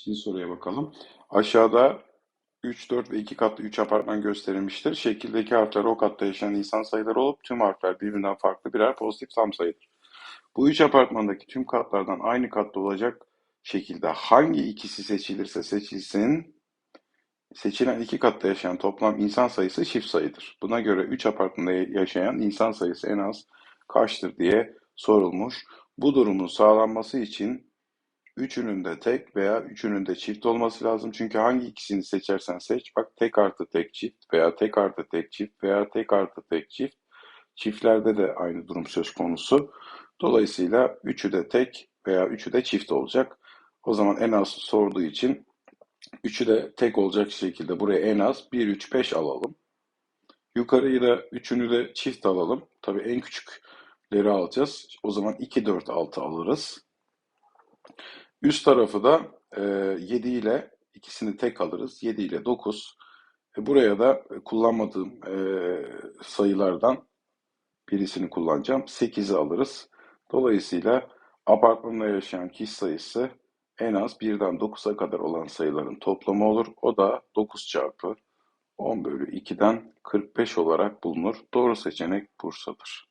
İkinci soruya bakalım. Aşağıda 3, 4 ve 2 katlı 3 apartman gösterilmiştir. Şekildeki harfler o katta yaşayan insan sayıları olup tüm harfler birbirinden farklı birer pozitif tam sayıdır. Bu 3 apartmandaki tüm katlardan aynı katta olacak şekilde hangi ikisi seçilirse seçilsin seçilen iki katta yaşayan toplam insan sayısı çift sayıdır. Buna göre 3 apartmanda yaşayan insan sayısı en az kaçtır diye sorulmuş. Bu durumun sağlanması için Üçünün de tek veya üçünün de çift olması lazım. Çünkü hangi ikisini seçersen seç. Bak tek artı tek çift veya tek artı tek çift veya tek artı tek çift. Çiftlerde de aynı durum söz konusu. Dolayısıyla üçü de tek veya üçü de çift olacak. O zaman en az sorduğu için üçü de tek olacak şekilde buraya en az 1, 3, 5 alalım. Yukarıyı da üçünü de çift alalım. Tabii en küçükleri alacağız. O zaman 2, 4, 6 alırız. Üst tarafı da e, 7 ile ikisini tek alırız. 7 ile 9. E, buraya da kullanmadığım e, sayılardan birisini kullanacağım. 8'i alırız. Dolayısıyla apartmanda yaşayan kişi sayısı en az 1'den 9'a kadar olan sayıların toplamı olur. O da 9 çarpı 10 bölü 2'den 45 olarak bulunur. Doğru seçenek Bursa'dır.